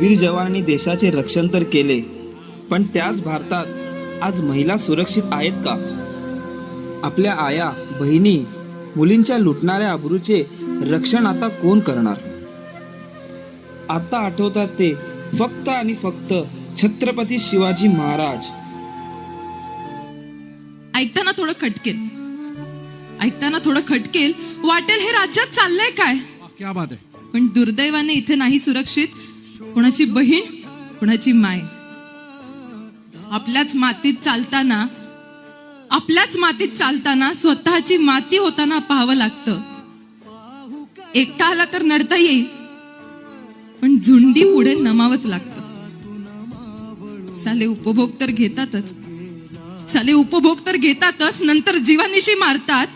वीर जवानांनी देशाचे रक्षण तर केले पण त्याच भारतात आज महिला सुरक्षित आहेत का? आपल्या आया बहिणी मुलींच्या लुटणाऱ्या अब्रूचे रक्षण आता कोण करणार? आता आठवतात ते फक्त आणि फक्त छत्रपती शिवाजी महाराज. ऐकताना थोडं खटकेल. ऐकताना थोडं खटकेल वाटेल हे राज्यात चाललंय काय? क्या बात आहे. पण दुर्दैवाने इथे नाही सुरक्षित. कोणाची बहीण कोणाची माय. आपल्याच मातीत चालताना आपल्याच मातीत चालताना स्वतःची माती होताना पाहावं लागतं. एकटा आला तर नडता येईल पण झुंडी पुढे नमावंच लागतं. साले उपभोग तर घेतातच. साले उपभोग तर घेतातच नंतर जीवानिशी मारतात.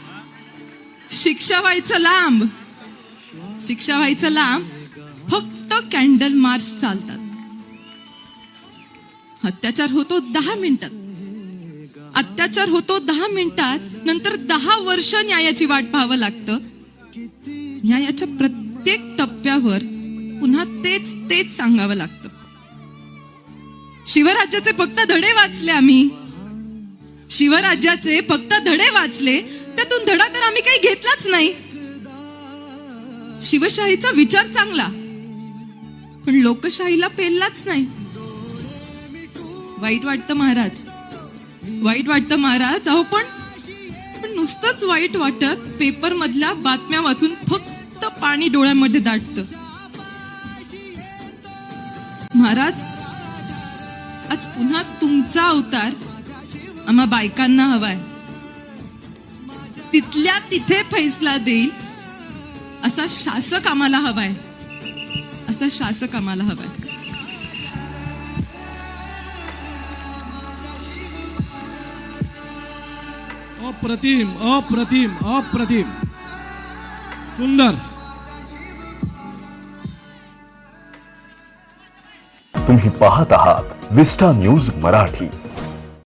शिक्षा व्हायचं लांब. शिक्षा व्हायचं लांब. फक्त कॅन्डल मार्च चालतात. अत्याचार होतो दहा मिनिटात. अत्याचार होतो दहा मिनिटात नंतर दहा वर्ष न्यायाची वाट पाहावं लागतं. न्यायाच्या प्रत्येक टप्प्यावर पुन्हा तेच तेच सांगावं लागतं. शिवराज्याचे फक्त धडे वाचले आम्ही. शिवराज्याचे फक्त धडे वाचले त्यातून धडा तर आम्ही काही घेतलाच नाही. शिवशाहीचा विचार चांगला. पण लोकशाहीला पेललाच नाही. वाईट वाटतं महाराज. वाईट वाटतं महाराज अहो पण पण नुसतंच वाईट वाटत पेपर मधल्या बातम्या वाचून फक्त पाणी डोळ्यामध्ये दाटत. महाराज आज पुन्हा तुमचा अवतार आम्हा बायकांना हवाय. तिथल्या तिथे फैसला देईल असा शासक आम्हाला हवाय. असा शासक आम्हाला हवाय. अप्रतिम अप्रतिम अप्रतिम. सुंदर. तुम्ही पाहत आहात विस्टा न्यूज मराठी.